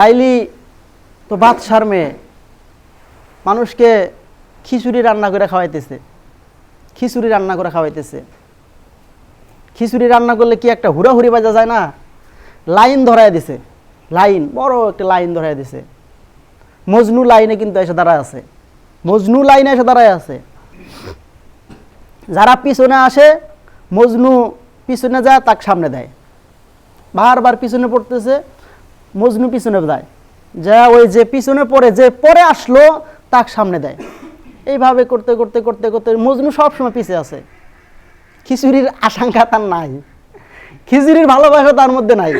লাইলি তো বাদশার মেয়ে। মানুষকে খিচুড়ি রান্না করে খাওয়াইতেছে। খিচুড়ি রান্না করে খাওয়াইতেছে। খিচুড়ি রান্না করলে কি একটা হুড়াহুড়ি বাজা যায় না? লাইন ধরায় দিছে। লাইন, বড় একটা লাইন ধরায় দিছে। মজনু লাইনে কিন্তু এসে দাঁড়ায় আছে। মজনু লাইনে এসে দাঁড়ায় আছে। যারা পিছনে আসে, মজনু পিছনে যায়, তাক সামনে দেয়। বারবার পিছনে পড়তেছে মজনু পিছনে যায়। যা ওই যে পিছনে পড়ে, যে পরে আসলো, তাক সামনে দেয়। এইভাবে করতে করতে করতে করতে মজনু সবসময় পিছে আছে। খিচুড়ির আশঙ্কা তার নাই। খিচুড়ির ভালোবাসা তার মধ্যে নাই।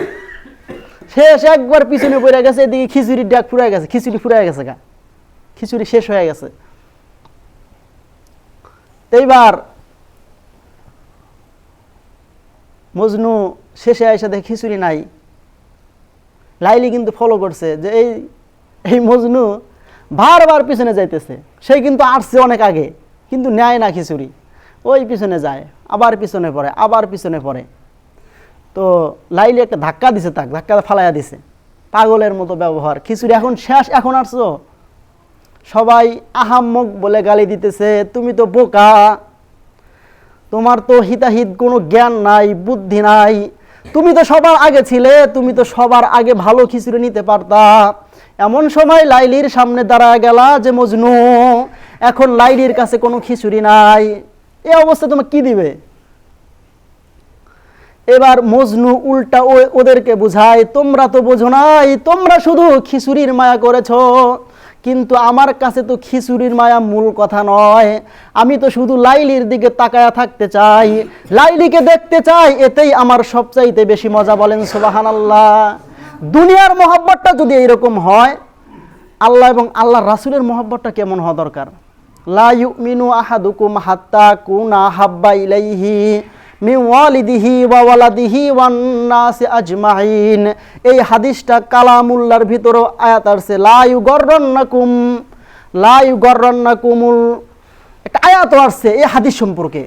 এসে একবার পিছনে পড়ে গেছে, এদিকে খিচুড়ির ডাক ফুরাই গেছে, খিচুড়ি ফুরায় গেছে গা। খিচুড়ি শেষ হয়ে গেছে। এইবার মজনু শেষে এসে দেখে খিচুড়ি নাই। লাইলি কিন্তু ফলো করছে যে এই এই মজনু বারবার পিছনে যাইতেছে। সে কিন্তু আসছে অনেক আগে, কিন্তু নেয় না খিচুড়ি। ওই পিছনে যায়, আবার পিছনে পড়ে, আবার পিছনে পড়ে। তো লাইলি একটা ধাক্কা দিছে তাক, ধাক্কা ফালাইয়া দিছে। পাগলের মতো ব্যবহার, খিচুড়ি এখন শেষ, এখন আসছো। সবাই আহাম্মক বলে গালি দিতেছে, তুমি তো বোকা। তোমার তো হিতাহিত কোনো জ্ঞান নাই, বুদ্ধি নাই। তুমি তো সবার আগে ছিলে, তুমি তো সবার আগে ভালো খিচুড়ি নিতে পারতা। এমন সময় লাইলির সামনে দাঁড়া গেলা যে, মজনু, এখন লাইলির কাছে কোনো খিচুড়ি নাই। এই অবস্থা তোমাকে কি দিবে? এবার মজনু উল্টা ওদেরকে বুঝায়, তোমরা তো বোঝো নাই, তোমরা শুধু খিচুড়ির মায়া করেছ। কিন্তু আমার কাছে তো খিচুড়ির মায়া মূল কথা নয়। আমি তো শুধু লাইলির দিকে তাকায়া থাকতে চাই। লাইলিকে দেখতে চাই, এতেই আমার সবচাইতে বেশি মজা, বলেন সোবাহান আল্লাহ দুনিয়ার মহব্বতটা যদি এইরকম হয়, আল্লাহ এবং আল্লাহ রাসুলের মহব্বতটা কেমন হওয়া দরকার? লা ইউমিনু আহাদুকুম হাত্তা কুনা হাব্বা ইলাইহি মি ওয়ালিদিহি ওয়া ওয়ালাদিহি ওয়ান নাসি আজমাইন। এই হাদিসটা কালামুল্লার ভিতরও আয়াত আসছে, লা ইউগরন্নাকুম লাইউ ইউগরন্নাকুমুল একটা আয়াত আসছে এই হাদিস সম্পর্কে।